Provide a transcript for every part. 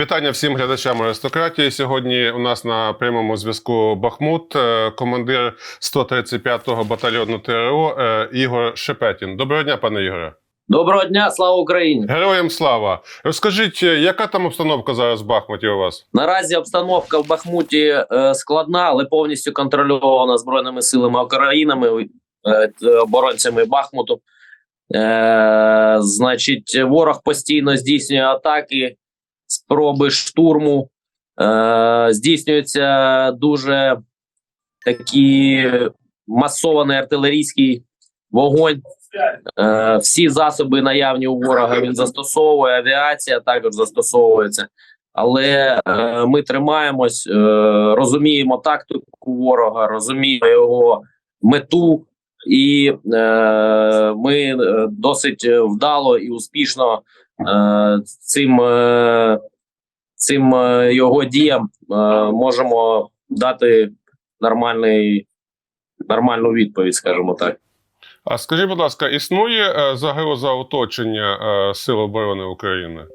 Вітання всім глядачам аристократії. Сьогодні у нас на прямому зв'язку Бахмут, е, командир 135-го батальйону ТРО е, Ігор Шепетін. Доброго дня, пане Ігоре. Доброго дня, слава Україні! Героям слава! Розкажіть, е, яка там обстановка зараз в Бахмуті у вас? Наразі обстановка в Бахмуті складна, але повністю контрольована збройними силами України, е, оборонцями Бахмуту. Е, значить, ворог постійно здійснює атаки, спроби штурму. Е, здійснюється дуже такий масований артилерійський вогонь. Е, всі засоби наявні у ворога він застосовує. Авіація також застосовується. Але е, ми тримаємось, е, розуміємо тактику ворога, розуміємо його мету, і е, ми е, досить вдало і успішно цим, е, цим е, його діям е, можемо дати нормальний, нормальну відповідь, скажімо так. А скажіть, будь ласка, існує е, загроза оточення е, Сил оборони України?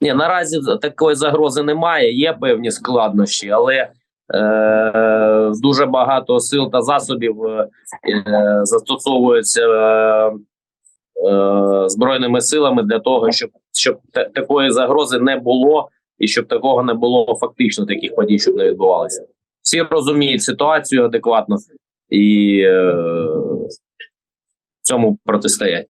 Ні, наразі такої загрози немає. Є певні складнощі, але е, дуже багато сил та засобів е, е, застосовується е, е, збройними силами для того, щоб, щоб та- такої загрози не було, і щоб такого не було фактично таких подій, щоб не відбувалося. Всі розуміють ситуацію адекватно і е, цьому протистоять.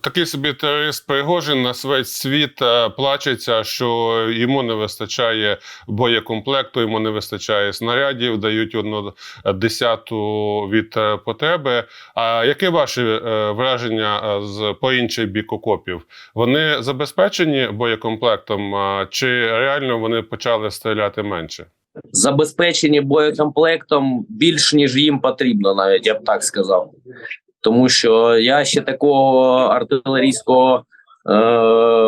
Такий собі терорист Пригожин на весь світ е, плачеться, що йому не вистачає боєкомплекту, йому не вистачає снарядів, дають одну десяту від е, потреби. А яке ваше е, враження з по інший бік окопів? Вони забезпечені боєкомплектом, чи реально вони почали стріляти менше? забезпечені боєкомплектом більш ніж їм потрібно, навіть я б так сказав. Тому що я ще такого артилерійського е,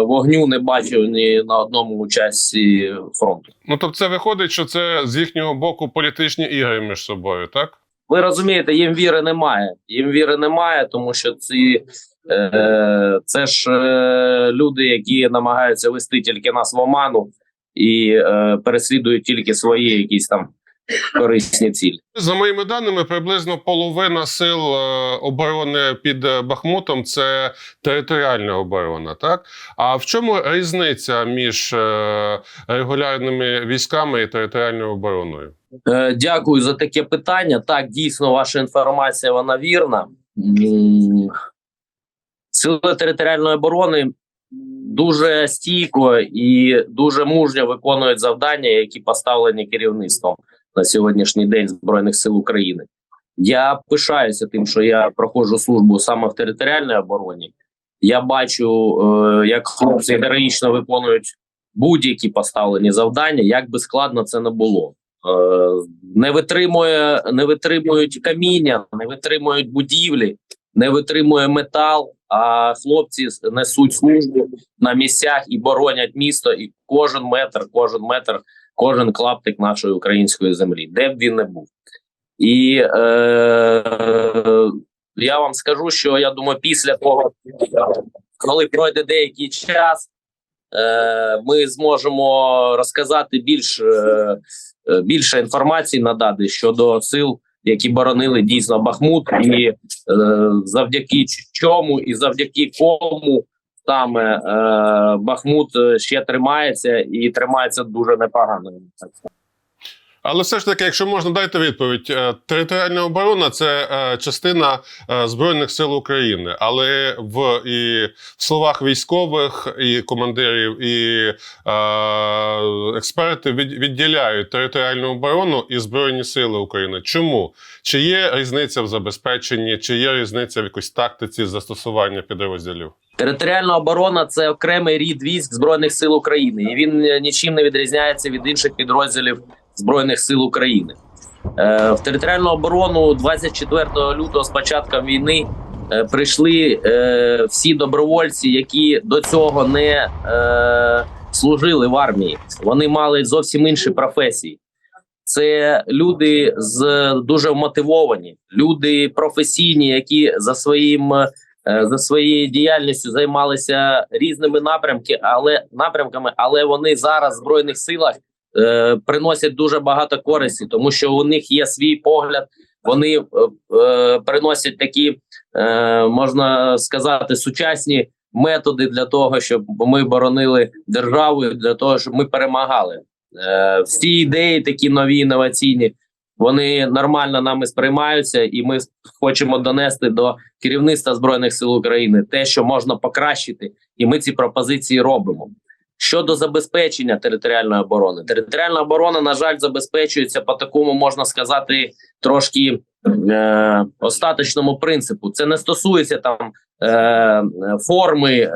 вогню не бачив ні на одному участі фронту. Ну тобто, це виходить, що це з їхнього боку політичні ігри між собою, так? Ви розумієте, їм віри немає. Їм віри немає, тому що ці е, це ж е, люди, які намагаються вести тільки нас в оману і е, переслідують тільки свої якісь там корисні цілі. За моїми даними, приблизно половина сил е, оборони під е, Бахмутом це територіальна оборона. Так а в чому різниця між е, регулярними військами і територіальною обороною? Дякую за таке питання. Так, дійсно, ваша інформація вона вірна. Сили територіальної оборони дуже стійко і дуже мужньо виконують завдання, які поставлені керівництвом на сьогоднішній день Збройних сил України. Я пишаюся тим, що я проходжу службу саме в територіальній обороні. Я бачу, е, як хлопці героїчно виконують будь-які поставлені завдання, як би складно це не було. Е, не витримує, не витримують каміння, не витримують будівлі, не витримує метал. А хлопці несуть службу на місцях і боронять місто. І кожен метр, кожен метр, кожен клаптик нашої української землі, де б він не був. І е, я вам скажу, що я думаю, після того, коли пройде деякий час, е, ми зможемо розказати більш е, е, більше інформації надати щодо сил, які боронили дійсно Бахмут, і е, завдяки чому і завдяки кому саме е, Бахмут е, ще тримається і тримається дуже непогано. Але все ж таки, якщо можна дайте відповідь, Е, територіальна оборона це е, частина е, збройних сил України, але в і в словах військових і командирів, і експерти відділяють територіальну оборону і збройні сили України. Чому? Чи є різниця в забезпеченні, чи є різниця в якійсь тактиці застосування підрозділів? Територіальна оборона це окремий рід військ збройних сил України, і він нічим не відрізняється від інших підрозділів збройних сил України. Е, в територіальну оборону 24 лютого з початком війни е, прийшли е, всі добровольці, які до цього не служили в армії. Вони мали зовсім інші професії. Це люди з дуже вмотивовані, люди професійні, які за своїм за своєю діяльністю займалися різними напрямки, але напрямками, але вони зараз в збройних силах е, приносять дуже багато користі, тому що у них є свій погляд. Вони е, е, приносять такі, е, можна сказати, сучасні методи для того, щоб ми боронили державу, для того, щоб ми перемагали. Е, всі ідеї, такі нові інноваційні, вони нормально нами сприймаються, і ми хочемо донести до керівництва збройних сил України те, що можна покращити, і ми ці пропозиції робимо. Щодо забезпечення територіальної оборони, територіальна оборона, на жаль, забезпечується по такому, можна сказати, трошки е, остаточному принципу. Це не стосується там е, форми е,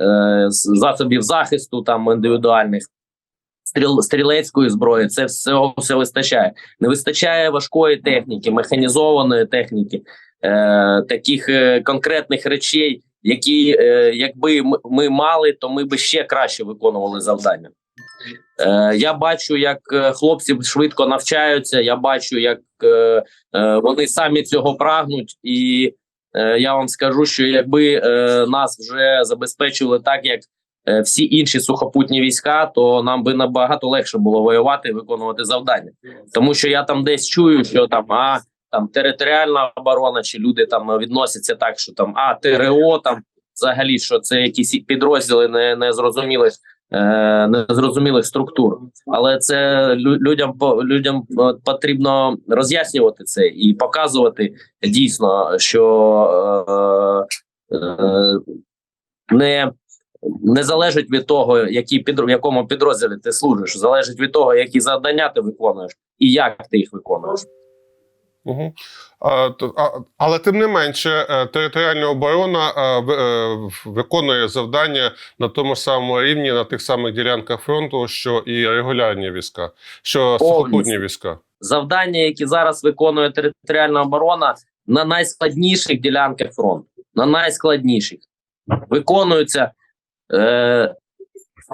е, засобів захисту, там індивідуальних стріл, стрілецької зброї. Це все, все вистачає. Не вистачає важкої техніки, механізованої техніки, е, таких е, конкретних речей, які, е, якби ми мали, то ми би ще краще виконували завдання. Е, я бачу, як е, хлопці швидко навчаються. Я бачу, як вони самі цього прагнуть, і я вам скажу, що якби нас вже забезпечили так, як всі інші сухопутні війська, то нам би набагато легше було воювати і виконувати завдання. Тому що я там десь чую, що там а там територіальна оборона, чи люди там відносяться так, що там а ТРО там взагалі, що це якісь підрозділи не, незрозумілих, е, незрозумілих структур. Але це людям людям е, потрібно роз'яснювати це і показувати дійсно, що е, е, не не залежить від того, які під, в якому підрозділі ти служиш, залежить від того, які завдання ти виконуєш і як ти їх виконуєш. Угу. А, але тим не менше, е, територіальна оборона е, е, виконує завдання на тому ж самому рівні, на тих самих ділянках фронту, що і регулярні війська, що сухопутні війська. Завдання, які зараз виконує територіальна оборона на найскладніших ділянках фронту, на найскладніших виконуються е,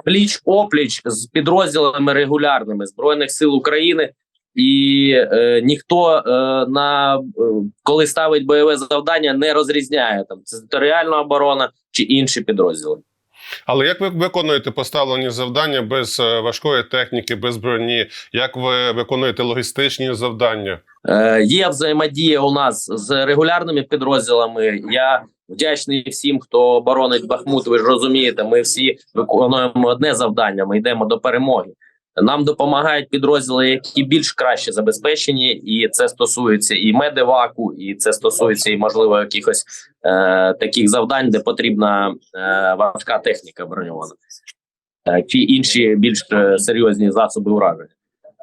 пліч опліч з підрозділами регулярними збройних сил України. І е, ніхто е, на е, коли ставить бойове завдання, не розрізняє там це територіальна оборона чи інші підрозділи. Але як ви виконуєте поставлені завдання без е, важкої техніки, без броні? Як ви виконуєте логістичні завдання? Е, є взаємодія у нас з регулярними підрозділами. Я вдячний всім, хто боронить Бахмут. Ви ж розумієте, ми всі виконуємо одне завдання. Ми йдемо до перемоги. Нам допомагають підрозділи, які більш краще забезпечені, і це стосується і медиваку, і це стосується і можливо якихось е, таких завдань, де потрібна е, важка техніка броньована, е, чи інші більш е, серйозні засоби ураження.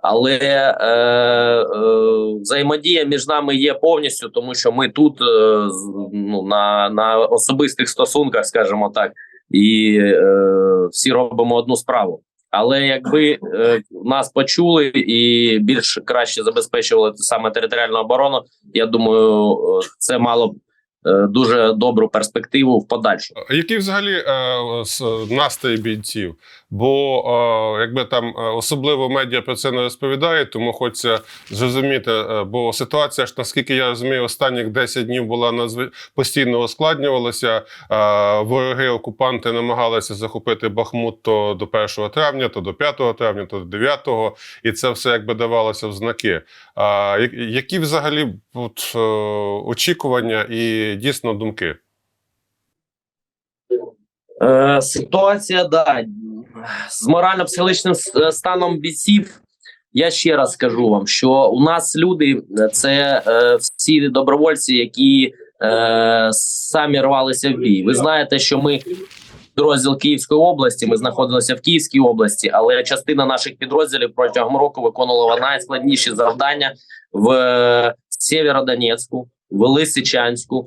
Але е, е, взаємодія між нами є повністю, тому що ми тут е, ну, на, на особистих стосунках, скажімо так, і е, всі робимо одну справу. Але якби е, нас почули і більш краще забезпечували саме територіальну оборону, я думаю, е, це мало б дуже добру перспективу в подальшому. Які взагалі е, настрої бійців? Бо е, якби там е, особливо медіа про це не розповідає, тому хочеться зрозуміти. е, бо ситуація ж, наскільки я розумію, останніх 10 днів була назв... постійно ускладнювалася. Е, вороги окупанти намагалися захопити Бахмут то до 1 травня, то до 5 травня, то до 9, і це все якби давалося в знаки. А я- які взагалі от, е, очікування і дійсно думки? Е, ситуація, да, з морально-психологічним е, станом бійців. Я ще раз скажу вам, що у нас люди це е, всі добровольці, які е, самі рвалися в бій. Ви знаєте, що ми підрозділ Київської області. Ми знаходилися в Київській області, але частина наших підрозділів протягом року виконувала найскладніші завдання в е, Сєвєродонецьку, в Лисичанську,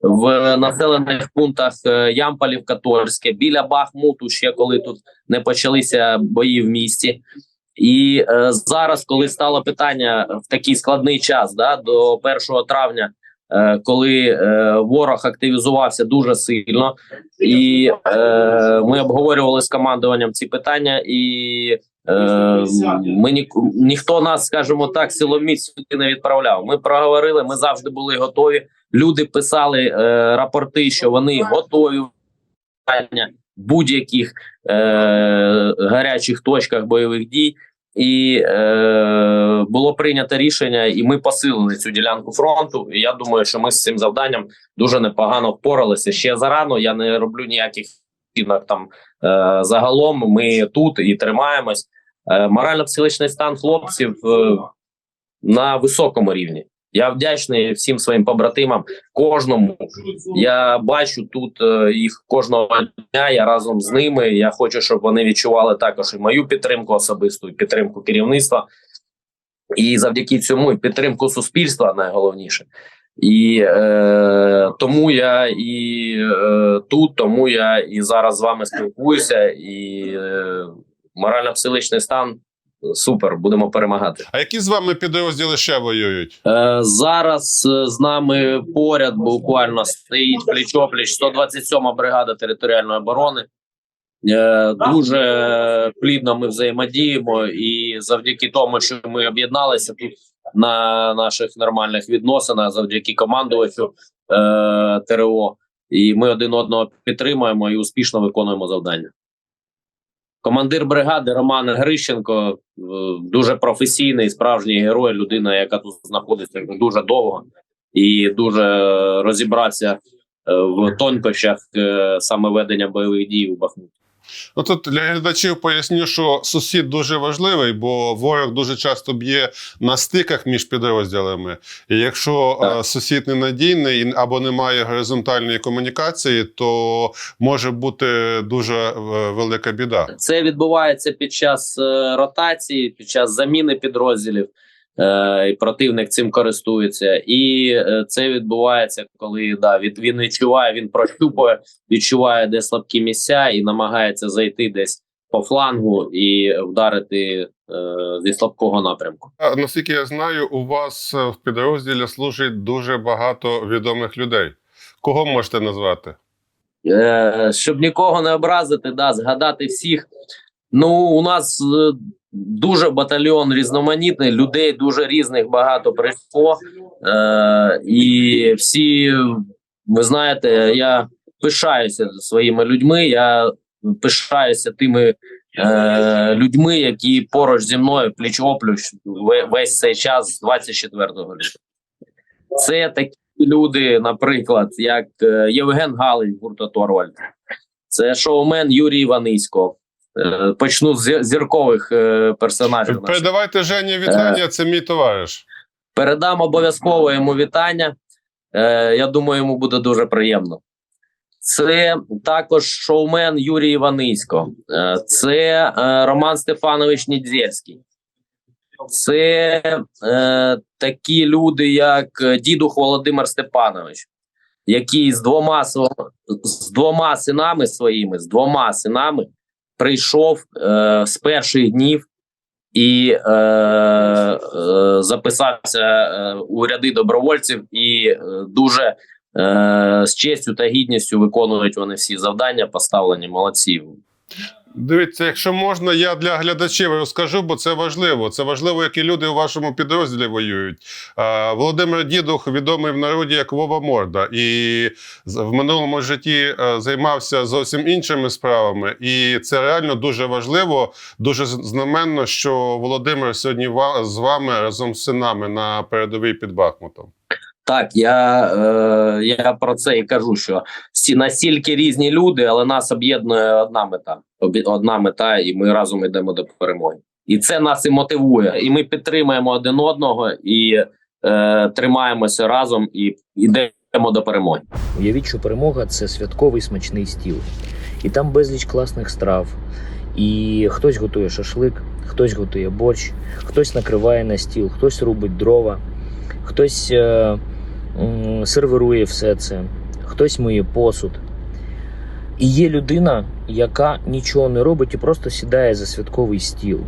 в населених пунктах е, Ямполів, Каторське, біля Бахмуту, ще коли тут не почалися бої в місті. І е, зараз, коли стало питання в такий складний час, да, до 1 травня, е, коли е, ворог активізувався дуже сильно, і е, ми обговорювали з командуванням ці питання, і Е, ми ні, ніхто нас, скажімо так, силоміць сюди не відправляв. Ми проговорили, ми завжди були готові. Люди писали е, рапорти, що вони готові в будь-яких е, гарячих точках бойових дій. І е, було прийнято рішення, і ми посилили цю ділянку фронту. І я думаю, що ми з цим завданням дуже непогано впоралися. Ще зарано я не роблю ніяких там е, загалом. Ми тут і тримаємось. Е, морально-психологічний стан хлопців е, на високому рівні. Я вдячний всім своїм побратимам, кожному. Я бачу тут е, їх кожного дня. Я разом з ними. Я хочу, щоб вони відчували також і мою підтримку особисту, і підтримку керівництва. І завдяки цьому і підтримку суспільства найголовніше. І е, тому я і е, тут, тому я і зараз з вами спілкуюся, і е, морально-психологічний стан супер, будемо перемагати. А які з вами підрозділи ще воюють? Е, зараз е, з нами поряд буквально стоїть пліч-опліч 127-ма бригада територіальної оборони. Е, дуже плідно ми взаємодіємо, і завдяки тому, що ми об'єдналися тут на наших нормальних відносинах, завдяки командувачу е, ТРО, і ми один одного підтримуємо і успішно виконуємо завдання. Командир бригади Роман Грищенко е, дуже професійний, справжній герой, людина, яка тут знаходиться дуже довго і дуже розібратися е, в тонкощах е, саме ведення бойових дій у Бахмуті. Ну тут для глядачів поясню, що сусід дуже важливий, бо ворог дуже часто б'є на стиках між підрозділами. І якщо Так. е, сусід ненадійний або немає горизонтальної комунікації, то може бути дуже е, велика біда. Це відбувається під час е, ротації, під час заміни підрозділів. Е, і противник цим користується, і е, це відбувається, коли да від він відчуває, він прощупує, відчуває де слабкі місця і намагається зайти десь по флангу і вдарити е, зі слабкого напрямку. А, Наскільки я знаю, у вас в підрозділі служить дуже багато відомих людей. Кого можете назвати? Е, щоб нікого не образити, да, згадати всіх. Ну, у нас дуже батальйон різноманітний, людей дуже різних багато прийшло. Е, і всі, ви знаєте, я пишаюся своїми людьми. Я пишаюся тими е, людьми, які поруч зі мною пліч оплюч весь цей час з 24 лютого. Це такі люди, наприклад, як е, Євген Галич, гурта Торвальд, це шоумен Юрій Іванисько. Е, Почну з зіркових е, персонажів. Передавайте Жені вітання, це мій товариш. Передам обов'язково йому вітання. Е, я думаю, йому буде дуже приємно. Це також шоумен Юрій Іванисько, е, це е, Роман Стефанович Нідзельський. Це е, такі люди, як е, дідух Володимир Степанович, який з двома з двома синами своїми, з двома синами прийшов е, з перших днів і е, е, записався е, у ряди добровольців, і е, дуже е, з честю та гідністю виконують вони всі завдання, поставлені молодці. Дивіться, якщо можна, я для глядачів розкажу, бо це важливо. Це важливо, які люди у вашому підрозділі воюють. Володимир Дідух відомий в народі як Вова Морда, і в минулому житті е, займався зовсім іншими справами. І це реально дуже важливо, дуже знаменно, що Володимир сьогодні з вами разом з синами на передовій під Бахмутом. Так, я, е, я про це і кажу, що всі настільки різні люди, але нас об'єднує одна мета. Одна мета, і ми разом йдемо до перемоги. І це нас і мотивує. І ми підтримуємо один одного і е, тримаємося разом і йдемо до перемоги. Уявіть, що перемога це святковий смачний стіл. І там безліч класних страв. І хтось готує шашлик, хтось готує борщ, хтось накриває на стіл, хтось рубить дрова, хтось е, м, сервірує все це, хтось миє посуд. І є людина, яка нічого не робить і просто сідає за святковий стіл.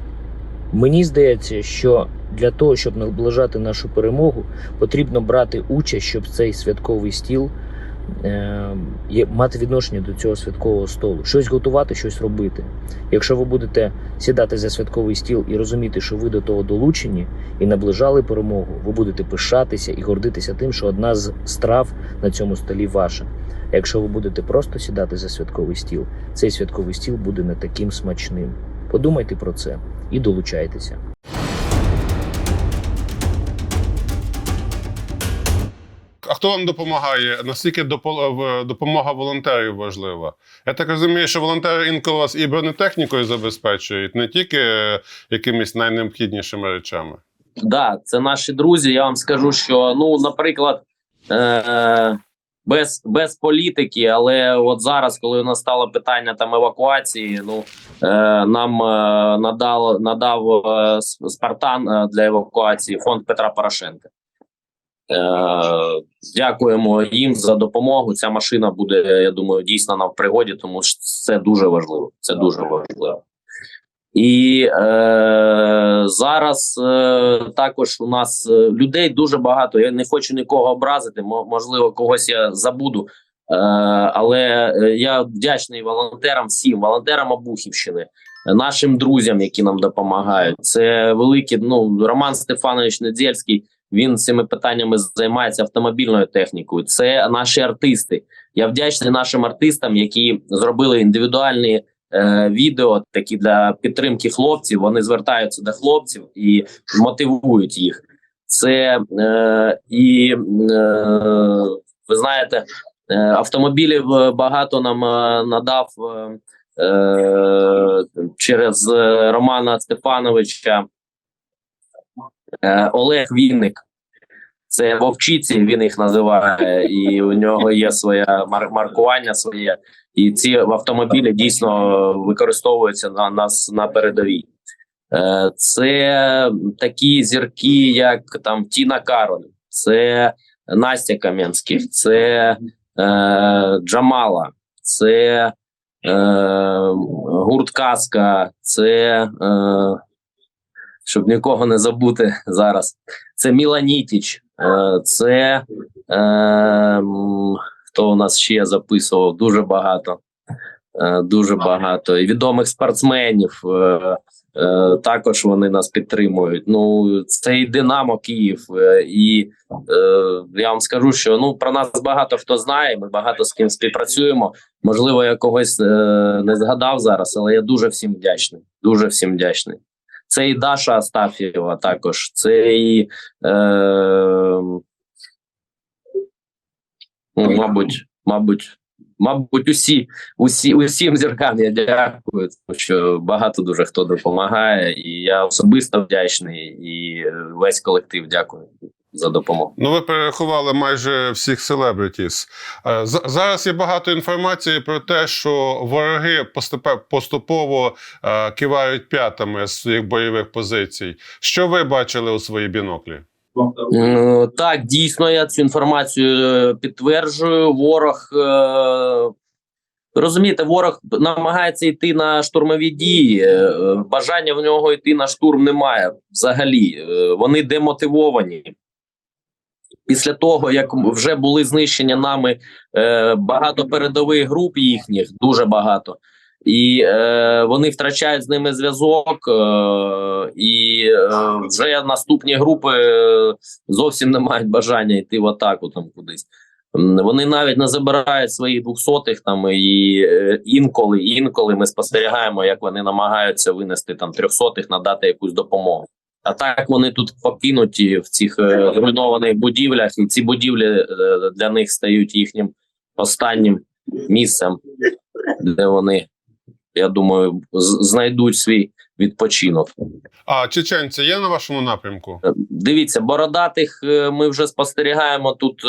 Мені здається, що для того, щоб наближати нашу перемогу, потрібно брати участь, щоб цей святковий стіл е, мати відношення до цього святкового столу, щось готувати, щось робити. Якщо ви будете сідати за святковий стіл і розуміти, що ви до того долучені і наближали перемогу, ви будете пишатися і гордитися тим, що одна з страв на цьому столі ваша. А якщо ви будете просто сідати за святковий стіл, цей святковий стіл буде не таким смачним. Подумайте про це і долучайтеся. А хто вам допомагає? Наскільки допо- допомога волонтерів важлива? Я так розумію, що волонтери інколи вас і бронетехнікою забезпечують, не тільки е, якимись найнеобхіднішими речами. Да, це наші друзі. Я вам скажу, що ну, наприклад, е- без, без політики, але от зараз, коли настало питання там евакуації, ну е- нам е- надав, надав е- Спартан е, для евакуації фонд Петра Порошенка. Е- дякуємо їм за допомогу. Ця машина буде, я думаю, дійсно нам в пригоді, тому що це дуже важливо. Це дуже важливо. І е, зараз е, також у нас е, людей дуже багато. Я не хочу нікого образити. мо- Можливо, когось я забуду. Е, але е, я вдячний волонтерам, всім волонтерам Обухівщини, нашим друзям, які нам допомагають. Це великі. Ну Роман Стефанович Недзельський. Він цими питаннями займається автомобільною технікою. Це наші артисти. Я вдячний нашим артистам, які зробили індивідуальні е, відео такі для підтримки хлопців. Вони звертаються до хлопців і мотивують їх. Це е, і е, ви знаєте, е, автомобілів е, багато нам е, надав е, е, через Романа Степановича Олег Вінник. Це вовчиці, він їх називає, і у нього є своє мар- маркування своє. І ці автомобілі дійсно використовуються на нас на передовій. Е, Це такі зірки, як там Тіна Кароль, це Настя Кам'янських, це е, Джамала, це е, гурт Казка, це е, щоб нікого не забути зараз. Це Міла Нітіч, е, це е, хто у нас ще записував дуже багато. Е, Дуже багато і відомих спортсменів. е, Також вони нас підтримують. Ну це і Динамо Київ. І я вам скажу, що ну про нас багато хто знає. Ми багато з ким співпрацюємо. Можливо, я когось не згадав зараз, але я дуже всім вдячний. Дуже всім вдячний. Це і Даша Астафєва також. Це і е, ну, мабуть, мабуть, мабуть, усі, усі, усім зіркам я дякую, тому що багато дуже хто допомагає, і я особисто вдячний, і е, весь колектив дякую за допомогу. Ну, ви перерахували майже всіх селебритіс. Е, Зараз є багато інформації про те, що вороги поступово е, кивають п'ятами з своїх бойових позицій. Що ви бачили у свої біноклі? Е, Так, дійсно, я цю інформацію підтверджую. Ворог розумієте, ворог намагається йти на штурмові дії. Бажання в нього йти на штурм немає взагалі. Вони демотивовані. Після того, як вже були знищені нами е, багато передових груп їхніх, дуже багато. І е, вони втрачають з ними зв'язок, е, і е, вже наступні групи е, зовсім не мають бажання йти в атаку там кудись. Вони навіть не забирають своїх двохсотих там і е, інколи, інколи ми спостерігаємо, як вони намагаються винести там трьохсотих, надати якусь допомогу. А так вони тут покинуті в цих е, зруйнованих будівлях, і ці будівлі е, для них стають їхнім останнім місцем, де вони, я думаю, знайдуть свій відпочинок. А чеченці є на вашому напрямку? Е, Дивіться, бородатих ми вже спостерігаємо тут е,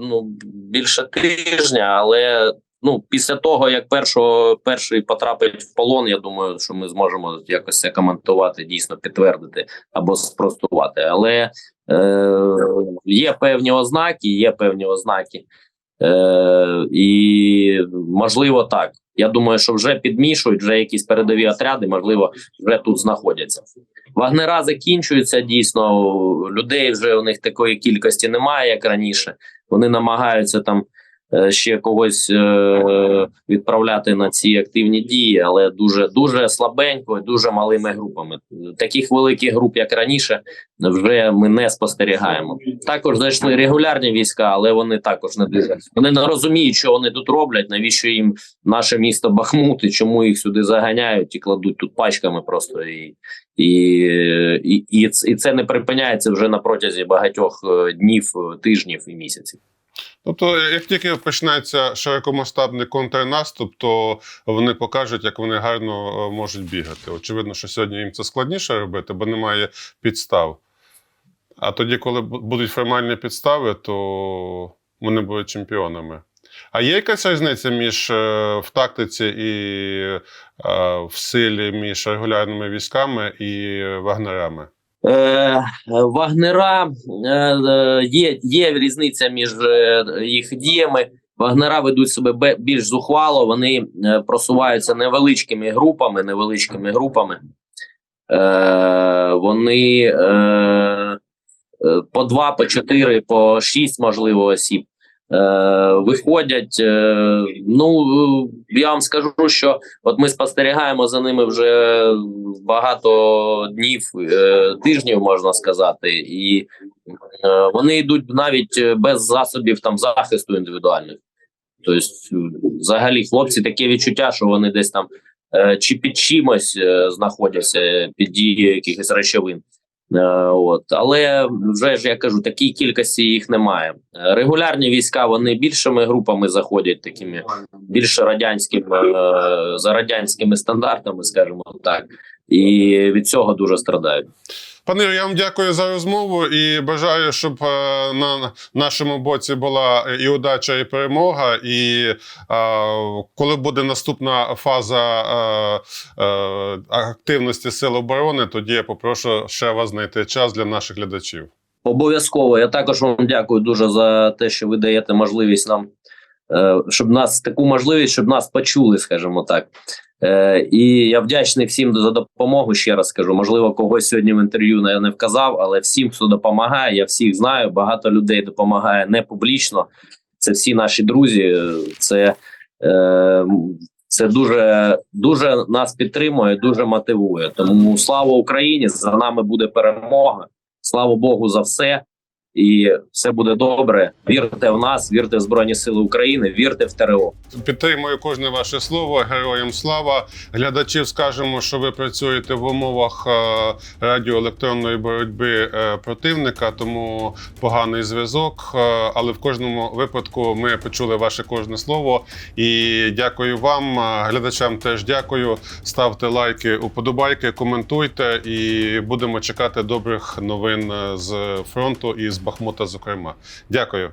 ну, більше тижня, але ну, після того, як першого, перший потрапить в полон, я думаю, що ми зможемо якось це коментувати, дійсно підтвердити або спростувати. Але е, є певні ознаки, є певні ознаки. Е, і можливо так. Я думаю, що вже підмішують, вже якісь передові отряди, можливо, вже тут знаходяться. Вагнера закінчуються дійсно. Людей вже у них такої кількості немає, як раніше. Вони намагаються там ще когось е, відправляти на ці активні дії, але дуже дуже слабенько, і дуже малими групами. Таких великих груп, як раніше, вже ми не спостерігаємо. Також зайшли регулярні війська, але вони також не дуже вони не розуміють, що вони тут роблять, навіщо їм наше місто Бахмут, і чому їх сюди заганяють і кладуть тут пачками просто і. І, і, і, це не припиняється вже на протязі багатьох е, днів, е, тижнів і місяців. Тобто, як тільки починається широкомасштабний контрнаступ, то вони покажуть, як вони гарно е, можуть бігати. Очевидно, що сьогодні їм це складніше робити, бо немає підстав. А тоді, коли будуть формальні підстави, то вони будуть чемпіонами. А є якась різниця між е, в тактиці і е, в силі між регулярними військами і вагнерами? Е, Вагнера е, е, є, є різниця між їх діями. Вагнера ведуть себе більш зухвало, вони просуваються невеличкими групами, невеличкими групами. Вони по два, по чотири, по шість, можливо, осіб. Е, виходять. Е, ну я вам скажу, що от ми спостерігаємо за ними вже багато днів, е, тижнів, можна сказати, і вони йдуть навіть без засобів там захисту індивідуальних. Тобто, взагалі, хлопці таке відчуття, що вони десь там чи під чимось знаходяться під дією якихось речовин. Е, От, але вже ж я кажу, такій кількості їх немає. Регулярні війська вони більшими групами заходять, такими більш радянськими е, за радянськими стандартами, скажімо так, і від цього дуже страдають. Пане, я вам дякую за розмову і бажаю, щоб е, на нашому боці була і удача, і перемога. І е, коли буде наступна фаза е, е, активності Сил оборони, тоді я попрошу ще вас знайти час для наших глядачів. Обов'язково. Я також вам дякую дуже за те, що ви даєте можливість нам, е, щоб нас таку можливість, щоб нас почули, скажімо так. Е, І я вдячний всім за допомогу. Ще раз скажу. Можливо, когось сьогодні в інтерв'ю я не вказав, але всім, хто допомагає, я всіх знаю. Багато людей допомагає не публічно. Це всі наші друзі. Це, е, це дуже, дуже нас підтримує, дуже мотивує. Тому слава Україні! За нами буде перемога. Слава Богу за все. І все буде добре. Вірте в нас, вірте в Збройні Сили України, вірте в ТРО. Підтримую кожне ваше слово. Героям слава. Глядачів скажемо, що ви працюєте в умовах е, радіоелектронної боротьби е, противника, тому поганий зв'язок. Е, Але в кожному випадку ми почули ваше кожне слово. І дякую вам, глядачам теж дякую. Ставте лайки, уподобайки, коментуйте, і будемо чекати добрих новин з фронту і з Бахмута. Зокрема, дякую.